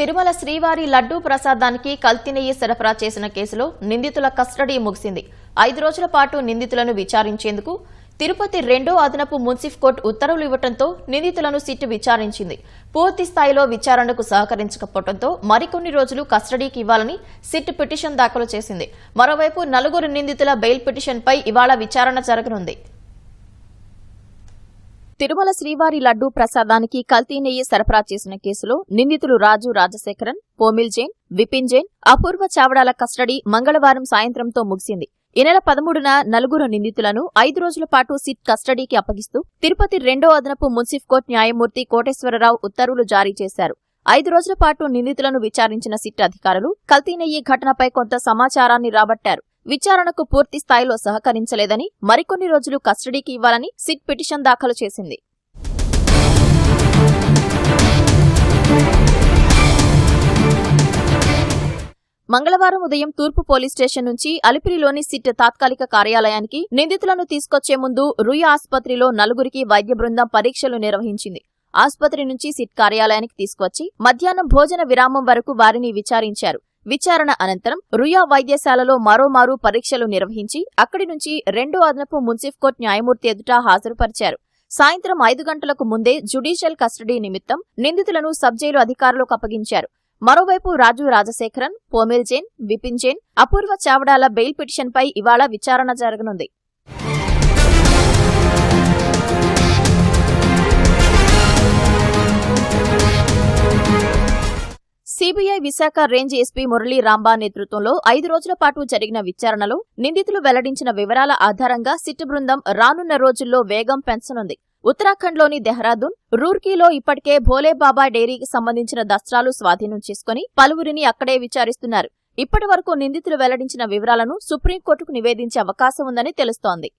తిరుమల శ్రీవారి లడ్డూ ప్రసాదానికి కల్తీ నెయ్యి సరఫరా చేసిన కేసులో నిందితుల కస్టడీ ముగిసింది. ఐదు రోజుల పాటు నిందితులను విచారించేందుకు తిరుపతి రెండో అదనపు మున్సిఫ్ కోర్టు ఉత్తర్వులు ఇవ్వడంతో నిందితులను సిట్ విచారించింది. పూర్తి స్థాయిలో విచారణకు సహకరించకపోవడంతో మరికొన్ని రోజులు కస్టడీకి ఇవ్వాలని సిట్ పిటిషన్ దాఖలు చేసింది. మరోవైపు నలుగురు నిందితుల బెయిల్ పిటిషన్పై ఇవాళ విచారణ జరగనుంది. తిరుమల శ్రీవారి లడ్డూ ప్రసాదానికి కల్తీ నెయ్యి సరఫరా చేసిన కేసులో నిందితులు రాజు రాజశేఖరన్ పోమిల్ జైన్ విపిన్ జైన్ అపూర్వ చావడాల కస్టడీ మంగళవారం సాయంత్రంతో ముగిసింది. ఈ నెల పదమూడున నలుగురు నిందితులను ఐదు రోజుల పాటు సిట్ కస్టడీకి అప్పగిస్తూ తిరుపతి రెండో అదనపు మున్సిఫ్ కోర్టు న్యాయమూర్తి కోటేశ్వరరావు ఉత్తర్వులు జారీ చేశారు. ఐదు రోజుల పాటు నిందితులను విచారించిన సిట్ అధికారులు కల్తీ నెయ్యి ఘటనపై కొంత సమాచారాన్ని రాబట్టారు. విచారణకు పూర్తి స్థాయిలో సహకరించలేదని మరికొన్ని రోజులు కస్టడీకి ఇవ్వాలని సిట్ పిటిషన్ దాఖలు చేసింది. మంగళవారం ఉదయం తూర్పు పోలీస్ స్టేషన్ నుంచి అలిపిరిలోని సిట్ తాత్కాలిక కార్యాలయానికి నిందితులను తీసుకొచ్చే ముందు రుయ ఆసుపత్రిలో నలుగురికి వైద్య బృందం పరీక్షలు నిర్వహించింది. ఆసుపత్రి నుంచి సిట్ కార్యాలయానికి తీసుకొచ్చి మధ్యాహ్నం భోజన విరామం వరకు వారిని విచారించారు. విచారణ అనంతరం రుయా వైద్యశాలలో మరోమారు పరీక్షలు నిర్వహించి అక్కడి నుంచి రెండో అదనపు మున్సిఫ్ కోర్టు న్యాయమూర్తి ఎదుట హాజరుపరిచారు. సాయంత్రం ఐదు గంటలకు ముందే జ్యుడిషియల్ కస్టడీ నిమిత్తం నిందితులను సబ్జైలు అధికారులకు అప్పగించారు. మరోవైపు రాజు రాజశేఖరన్ పోమిల్ జైన్ విపిన్ జైన్ అపూర్వ చావడాల బెయిల్ పిటిషన్పై ఇవాళ విచారణ జరగనుంది. CBI Visakha range SP Murali Ramba నేతృత్వంలో ఐదు రోజుల పాటు జరిగిన విచారణలో నిందితులు వెల్లడించిన వివరాల ఆధారంగా సిట్ బృందం రానున్న రోజుల్లో వేగం పెంచనుంది. ఉత్తరాఖండ్లోని దెహ్రాదూన్ రూర్కీలో ఇప్పటికే భోలేబాబా డైరీకి సంబంధించిన దస్త్రాలు స్వాధీనం చేసుకుని పలువురిని అక్కడే విచారిస్తున్నారు. ఇప్పటి వరకు నిందితులు వెల్లడించిన వివరాలను సుప్రీంకోర్టుకు నివేదించే అవకాశం ఉందని తెలుస్తోంది.